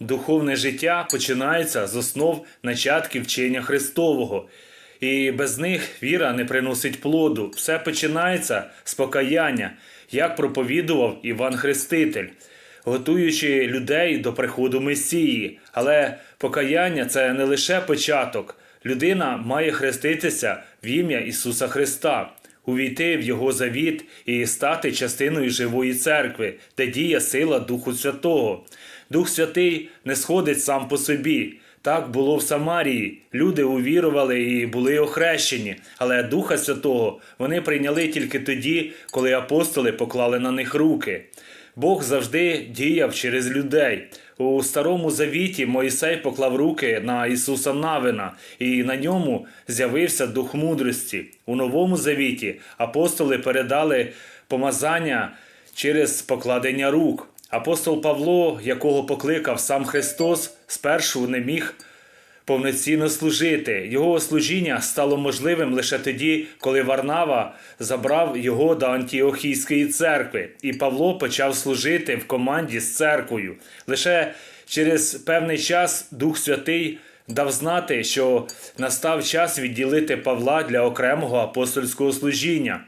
Духовне життя починається з основ начатків вчення Христового. І без них віра не приносить плоду. Все починається з покаяння, як проповідував Іван Хреститель, готуючи людей до приходу Месії. Але покаяння це не лише початок. Людина має хреститися в ім'я Ісуса Христа, увійти в Його завіт і стати частиною живої церкви, де діє сила Духу Святого. Дух Святий не сходить сам по собі. Так було в Самарії. Люди увірували і були охрещені, але Духа Святого вони прийняли тільки тоді, коли апостоли поклали на них руки. Бог завжди діяв через людей. У старому завіті Моїсей поклав руки на Ісуса Навина, і на ньому з'явився дух мудрості. У новому завіті апостоли передали помазання через покладення рук. Апостол Павло, якого покликав сам Христос, спершу не міг повноцінно служити. Його служіння стало можливим лише тоді, коли Варнава забрав його до Антіохійської церкви, і Павло почав служити в команді з церквою. Лише через певний час Дух Святий дав знати, що настав час відділити Павла для окремого апостольського служіння.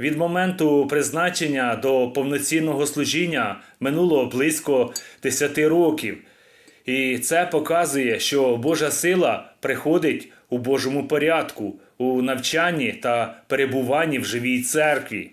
Від моменту призначення до повноцінного служіння минуло близько 10 років. І це показує, що Божа сила приходить у Божому порядку, у навчанні та перебуванні в живій церкві.